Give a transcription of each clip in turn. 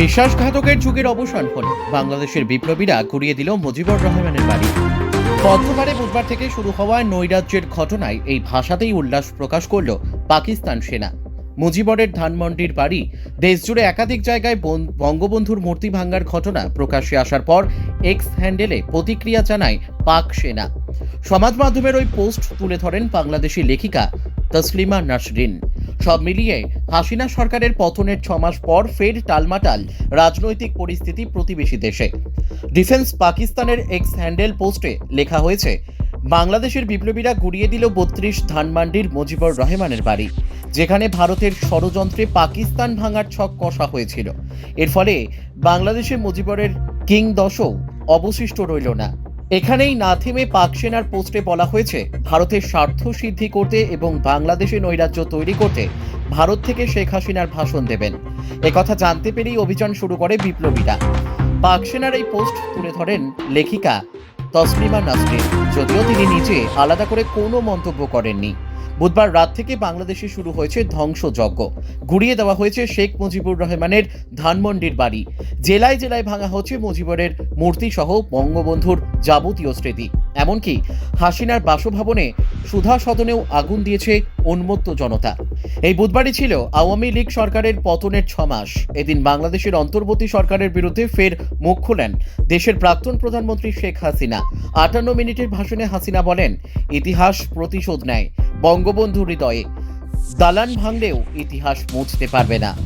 বিশ্বাসঘাতকের যুগের অবসান হল। বাংলাদেশের বিপ্লবীরা ঘুরিয়ে দিল মুজিবুর রহমানের বাড়ি। পদ্মবারে বুধবার থেকে শুরু হওয়া নৈরাজ্যের ঘটনায় এই ভাষাতেই উল্লাস প্রকাশ করল পাকিস্তান সেনা। মুজিবরের ধানমন্ডির বাড়ি, দেশজুড়ে একাধিক জায়গায় বঙ্গবন্ধুর মূর্তি ভাঙ্গার ঘটনা প্রকাশ্যে আসার পর এক্স হ্যান্ডেলে প্রতিক্রিয়া জানায় পাক সেনা। সমাজ মাধ্যমের ওই পোস্ট তুলে ধরেন বাংলাদেশি লেখিকা তসলিমা নাসরিন। সব মিলিয়ে হাসিনা সরকারের পতনের ছমাস পর ফের টালমাটাল রাজনৈতিক পরিস্থিতি প্রতিবেশী দেশে। ডিফেন্স পাকিস্তানের এক্স হ্যান্ডেল পোস্টে লেখা হয়েছে, বাংলাদেশের বিপ্লবীরা গুড়িয়ে দিল বত্রিশ ধানমান্ডির মুজিবুর রহমানের বাড়ি, যেখানে ভারতের ষড়যন্ত্রে পাকিস্তান ভাঙার ছক কষা হয়েছিল। এর ফলে বাংলাদেশে মুজিবরের কিং দশও অবশিষ্ট রইল না। এখানেই না থেমে পাক সেনার পোস্টে বলা হয়েছে, ভারতের স্বার্থ সিদ্ধি করতে এবং বাংলাদেশে নৈরাজ্য তৈরি করতে ভারত থেকে শেখ হাসিনার ভাষণ দেবেন। একথা জানতে পেরেই অভিযান শুরু করে বিপ্লবীরা। পাক সেনার এই পোস্ট তুলে ধরেন লেখিকা তসলিমা নাসরিন, যদিও তিনি নিজে আলাদা করে কোনো মন্তব্য করেননি। বুধবার রাত থেকে বাংলাদেশে শুরু হয়েছে ধ্বংসযজ্ঞ। ঘুরিয়ে দেওয়া হয়েছে শেখ মুজিবুর রহমানের ধানমন্ডির বাড়ি। জেলায় জেলায় ভাঙা হচ্ছে মুজিবরের মূর্তি সহ বঙ্গবন্ধুর যাবতীয় স্মৃতি। এমনকি হাসিনার বাসভবনে সুধা সদনেও আগুন দিয়েছে উন্মত্ত জনতা। এই বুধবারই ছিল আওয়ামী লীগ সরকারের পতনের ছমাস এদিন বাংলাদেশের অন্তর্বর্তী সরকারের বিরুদ্ধে ফের মুখ খোলেন দেশের প্রাক্তন প্রধানমন্ত্রী শেখ হাসিনা। আটান্ন মিনিটের ভাষণে হাসিনা বলেন, ইতিহাস প্রতিশোধ নেয়। বঙ্গবন্ধু হৃদয়ে। দালান ভাঙলেও ইতিহাস মুছতে পারবে না।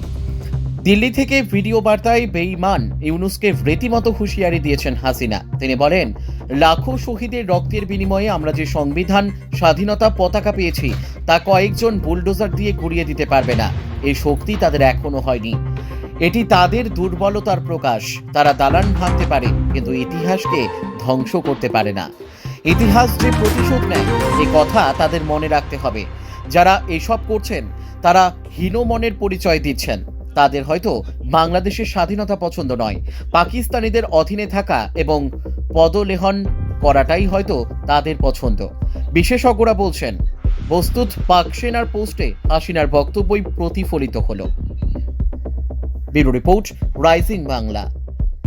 দিল্লি থেকে ভিডিও বার্তায় বেইমান ইউনুসকে রীতিমতো হুঁশিয়ারি দিয়েছেন হাসিনা। তিনি বলেন, লাখো শহীদের রক্তের বিনিময়ে আমরা যে সংবিধান, স্বাধীনতা পতাকা পেয়েছি, তা কয়েকজন বুলডোজার দিয়ে ঘুরিয়ে দিতে পারবে না। এই শক্তি তাদের এখনও হয়নি। এটি তাদের দুর্বলতার প্রকাশ। তারা দালান ভাঙতে পারে, কিন্তু ইতিহাসকে ধ্বংস করতে পারে না। ইতিহাস যে প্রতিশোধ নেয়, এ কথা তাদের মনে রাখতে হবে। যারা এসব করছেন, তারা হীন মনের পরিচয় দিচ্ছেন। তাদের হয়তো বাংলাদেশের স্বাধীনতা পছন্দ নয়। পাকিস্তানিদের অধীনে থাকা এবং পদলেহন করাটাই হয়তো তাদের পছন্দ। বিশেষজ্ঞরা বলছেন বস্তুত পাক সেনার পোস্টে হাসিনার বক্তব্যই প্রতিফলিত হলো। Bureau report, rising Bangla.